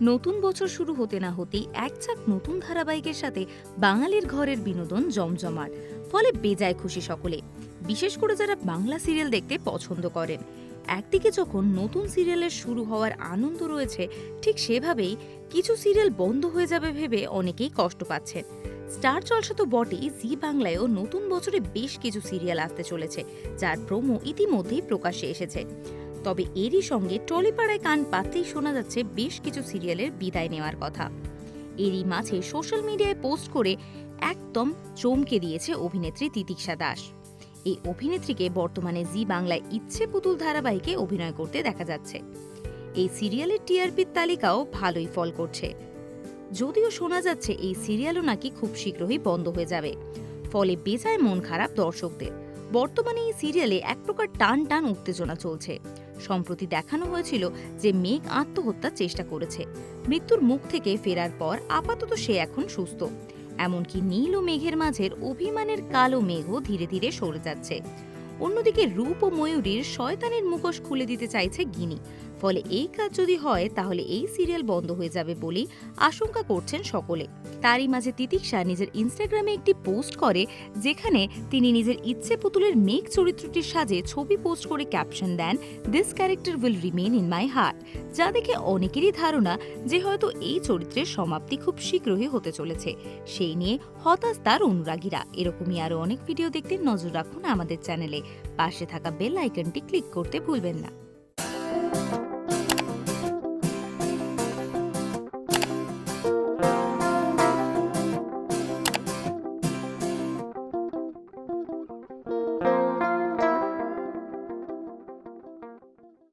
নতুন বছর শুরু হতে না হতেই এক চাক নতুন ধারাবাহিকের সাথে বাঙালির ঘরের বিনোদন জমজমাট, ফলে বেজায় খুশি সকলে। বিশেষ করে যারা বাংলা সিরিয়াল দেখতে পছন্দ করেন। একদিকে যখন নতুন সিরিয়ালের শুরু হওয়ার আনন্দ রয়েছে, ঠিক সেভাবেই কিছু সিরিয়াল বন্ধ হয়ে যাবে ভেবে অনেকেই কষ্ট পাচ্ছেন। স্টার জলসা তো বটেই, জি বাংলায়ও নতুন বছরে বেশ কিছু সিরিয়াল আসতে চলেছে, যার প্রোমো ইতিমধ্যেই প্রকাশ্যে এসেছে। তবে এরই সঙ্গে টলিপাড়ায় কান পাততেই শোনা যাচ্ছে বেশ কিছু সিরিয়ালের বিদায় নেওয়ার কথা। এরই মাঝে সোশ্যাল মিডিয়ায় পোস্ট করে একদম চমকে দিয়েছে অভিনেত্রী তিতিক্ষা দাস। এই অভিনেত্রীকে বর্তমানে জি বাংলায় ইচ্ছে পুতুল ধারাবাহিকে অভিনয় করতে দেখা যাচ্ছে। এই সিরিয়ালের টিআরপির তালিকাও ভালোই ফল করছে। যদিও শোনা যাচ্ছে এই সিরিয়ালও নাকি খুব শীঘ্রই বন্ধ হয়ে যাবে। ফলে বেজায় মন খারাপ দর্শকদের। বর্তমানে এই সিরিয়ালে এক প্রকার টান টান উত্তেজনা চলছে। সম্প্রতি দেখানো হয়েছিল যে মেঘ আত্মহত্যার চেষ্টা করেছে। মৃত্যুর মুখ থেকে ফেরার পর আপাতত সে এখন সুস্থ। এমনকি নীল ও মেঘের মাঝের অভিমানের কালো মেঘও ধীরে ধীরে সরে যাচ্ছে। অন্যদিকে রূপ ও ময়ূরীর শয়তানের মুখোশ খুলে দিতে চাইছে গিনি। ফলে এই কাজ যদি হয়, তাহলে এই সিরিয়াল বন্ধ হয়ে যাবে বলেই আশঙ্কা করছেন সকলে। তারই মাঝে তিতিক্ষা নিজের ইনস্টাগ্রামে একটি পোস্ট করে, যেখানে তিনি নিজের ইচ্ছে পুতুলের মেঘ চরিত্রটির সাজে ছবি পোস্ট করে caption then this character will remain in my heart যা দেখে অনেকেরই ধারণা যে হয়তো এই চরিত্রের সমাপ্তি খুব শীঘ্রই হতে চলেছে। সেই নিয়ে হতাশ তার অনুরাগীরা। এরকমই আরও অনেক ভিডিও দেখতে নজর রাখুন আমাদের চ্যানেলে। পাশে থাকা বেল আইকনটি ক্লিক করতে ভুলবেন না।